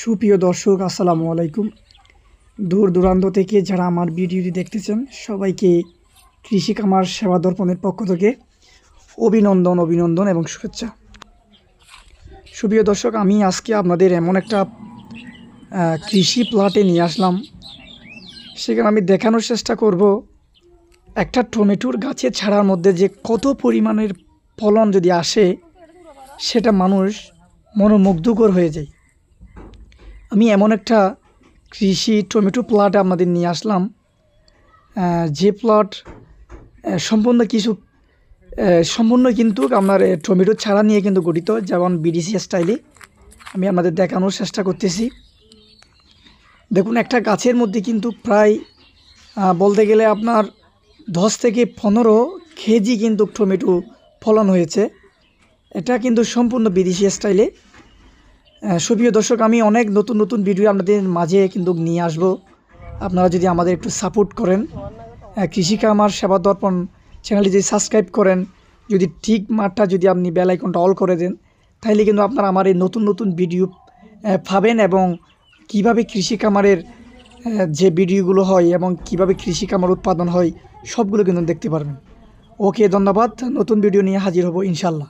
সুপ্রিয় দর্শক, আসসালামু আলাইকুম। দূর দূরান্ত থেকে যারা আমার ভিডিওটি দেখতেছেন, সবাইকে কৃষি কামার সেবা দর্পণের পক্ষ থেকে অভিনন্দন অভিনন্দন এবং শুভেচ্ছা। সুপ্রিয় দর্শক, আমি আজকে আপনাদের এমন একটা কৃষি প্লটে নিয়ে আসলাম। সেখানে আমি দেখানোর চেষ্টা করব একটা টমেটোর গাছে ছাড়ার মধ্যে যে কত পরিমাণের ফলন যদি আসে, সেটা মানুষ মনোমুগ্ধকর হয়ে যায়। আমি এমন একটা কৃষি টমেটো প্লট আমাদের নিয়ে আসলাম। যে প্লট সম্পূর্ণ কিছু সম্পূর্ণ কিন্তু আপনার টমেটো ছাড়া নিয়ে কিন্তু গঠিত, যেমন বিডিসি স্টাইলে। আমি আমাদের দেখানোর চেষ্টা করতেছি। দেখুন, একটা গাছের মধ্যে কিন্তু প্রায় বলতে গেলে আপনার দশ থেকে পনেরো কেজি কিন্তু টমেটো ফলন হয়েছে। এটা কিন্তু সম্পূর্ণ বিদেশি স্টাইলে। সুপ্রিয় দর্শক, আমি অনেক নতুন নতুন ভিডিও আপনাদের মাঝে কিন্তু নিয়ে আসব। আপনারা যদি আমাদের একটু সাপোর্ট করেন কৃষিকা আমার সেবা দর্পণ চ্যানেলটি যদি সাবস্ক্রাইব করেন, যদি ঠিক মাঠটা যদি আপনি বেল আইকনটা অল করে দেন তাহলে কিন্তু আপনারা আমার এই নতুন নতুন ভিডিও পাবেন এবং কীভাবে কৃষি কামারের যে ভিডিওগুলো হয় এবং কীভাবে কৃষি কামার উৎপাদন হয়, সবগুলো কিন্তু দেখতে পারবেন। ওকে, ধন্যবাদ। নতুন ভিডিও নিয়ে হাজির হব ইনশাল্লাহ